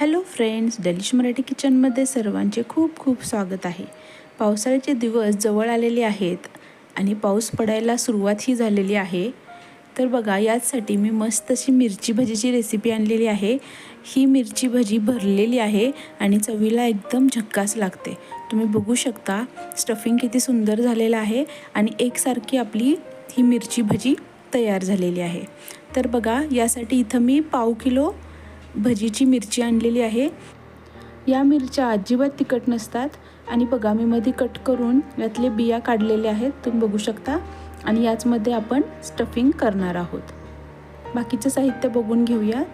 Hello friends delish Marathi किचनमध्ये सर्वांचे खूप खूप स्वागत आहे. पावसाळ्याचे दिवस जवळ आलेले आहेत आणि पाऊस पडायला सुरुवातही झालेली आहे. तर बघा याचसाठी मी मस्त अशी मिरची भजीची रेसिपी आणलेली आहे. ही मिरची भजी भरलेली आहे आणि चवीला एकदम झक्कास लागते. तुम्ही बघू शकता स्टफिंग किती सुंदर झालेलं आहे आणि एकसारखी आपली ही मिरची भजी तयार झालेली आहे. तर बघा यासाठी इथं मी पाव किलो भजीची मिरची आणलेली आहे. या मिरच्या अजिबात तिखट नसतात आणि बघा मी मध्ये कट करून यातले बिया काढलेले आहेत तुम्ही बघू शकता. आणि याचमध्ये आपण स्टफिंग करणार आहोत. बाकीचं साहित्य बघून घेऊयात.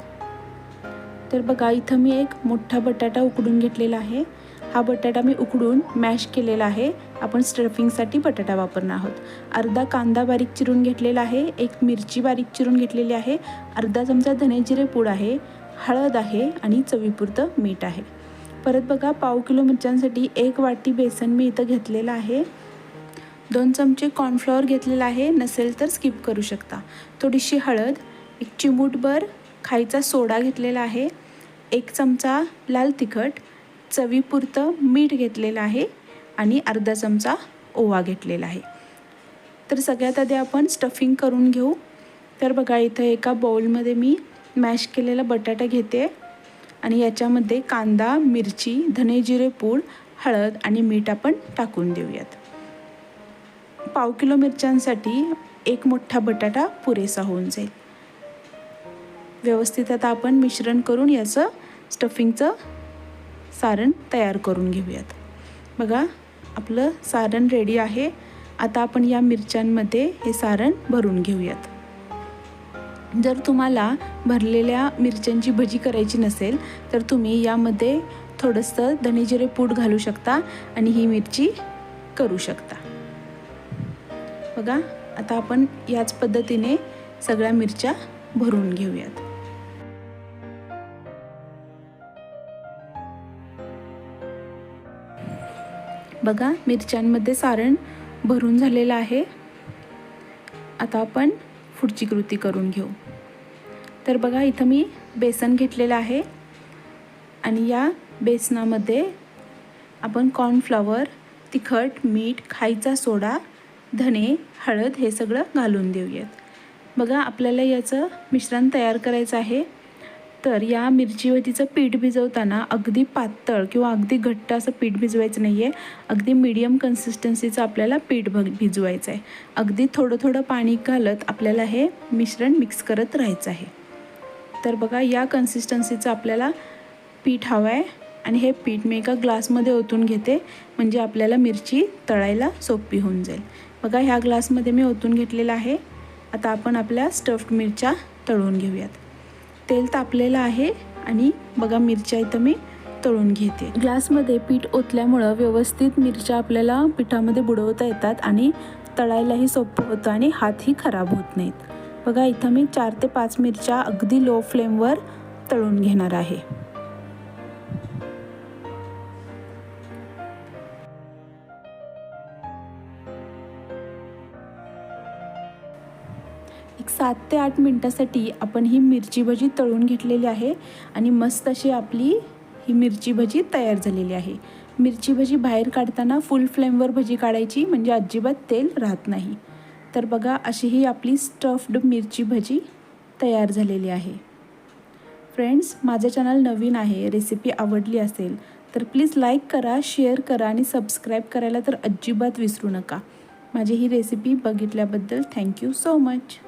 तर बघा इथं मी एक मोठा बटाटा उकडून घेतलेला आहे. हा बटाटा मी उकडून मॅश केलेला आहे. आपण स्टफिंगसाठी बटाटा वापरणार आहोत. अर्धा कांदा बारीक चिरून घेतलेला आहे. एक मिरची बारीक चिरून घेतलेली आहे. अर्धा चमचा धनेजिरे पूड आहे. हळद आहे आणि चवीपुरतं मीठ आहे. परत बघा पाव किलो मिरच्यांसाठी एक वाटी बेसन मी इथं घेतलेलं आहे. दोन चमचे कॉर्नफ्लॉवर घेतलेला आहे. नसेल तर स्किप करू शकता. थोडीशी हळद एक चिमूटभर खायचा सोडा घेतलेला आहे. एक चमचा लाल तिखट चवीपुरतं मीठ घेतलेलं आहे आणि अर्धा चमचा ओवा घेतलेला आहे. तर सगळ्यात आधी आपण स्टफिंग करून घेऊ. तर बघा इथं एका बाउलमध्ये मी मॅश केलेला बटाटा घेते. आणि याच्यामध्ये कांदा मिरची धनेजिरे पूड हळद आणि मीठ आपण टाकून देऊयात. पाव किलो मिरच्यांसाठी एक मोठा बटाटा पुरेसा होऊन जाईल. व्यवस्थित आता आपण मिश्रण करून याचं स्टफिंगचं सारण तयार करून घेऊयात. बघा आपलं सारण रेडी आहे. आता आपण या मिरच्यांमध्ये हे सारण भरून घेऊयात. जर तुम्हाला भरलेल्या मिरच्यांची भजी करायची नसेल तर तुम्ही यामध्ये थोडंसं धनेजिरे पूड घालू शकता आणि ही मिरची करू शकता. बघा आता आपण याच पद्धतीने सगळ्या मिरच्या भरून घेऊयात. बघा मिरच्यांमध्ये सारण भरून झालेलं आहे. आता आपण पुढची कृती करून घेऊ. तर बघा इथं मी बेसन घेतलेलं आहे. आणि या बेसनामध्ये आपण कॉर्नफ्लॉवर तिखट मीठ खायचा सोडा धने हळद हे सगळं घालून देऊयात. बघा आपल्याला याचं मिश्रण तयार करायचं आहे. तर या मिरचीवर तिचं पीठ भिजवताना अगदी पातळ किंवा अगदी घट्ट असं पीठ भिजवायचं नाही आहे अगदी मीडियम कन्सिस्टन्सीचं आपल्याला पीठ भ भिजवायचं आहे अगदी थोडं थोडं पाणी घालत आपल्याला हे मिश्रण मिक्स करत राहायचं आहे. तर बघा या कन्सिस्टन्सीचं आपल्याला पीठ हवं आहे आणि हे पीठ मी एका ग्लासमध्ये ओतून घेते. म्हणजे आपल्याला मिरची तळायला सोपी होऊन जाईल. बघा ह्या ग्लासमध्ये मी ओतून घेतलेलं आहे. आता आपण आपल्या स्टफ्ड मिरच्या तळून घेऊयात. तेल तापलेलं आहे आणि बघा मिरच्या इथं मी तळून घेते. ग्लासमध्ये पीठ ओतल्यामुळं व्यवस्थित मिरच्या आपल्याला पिठामध्ये बुडवता येतात आणि तळायलाही सोपं होतं आणि हातही खराब होत नाहीत. बघा इथं मी चार ते पाच मिरच्या अगदी लो फ्लेमवर तळून घेणार आहे. एक सात ते आठ मिनटासाठी आपण ही मिरची भजी तळून घेतलेली आहे आणि मस्त अशी आपली ही मिरची भजी तयार झालेली आहे. मिरची भजी बाहेर काढताना फुल फ्लेमवर भजी काढायची म्हणजे अजिबात तेल राहत नाही. तर बघा अशी ही आपली स्टफ्ड मिरची भजी तयार झालेली आहे. फ्रेंड्स माझं चॅनल नवीन आहे रेसिपी आवडली असेल तर प्लीज लाईक करा शेअर करा आणि सबस्क्राईब करायला तर अजिबात विसरू नका. माझी ही रेसिपी बघितल्याबद्दल थँक्यू सो मच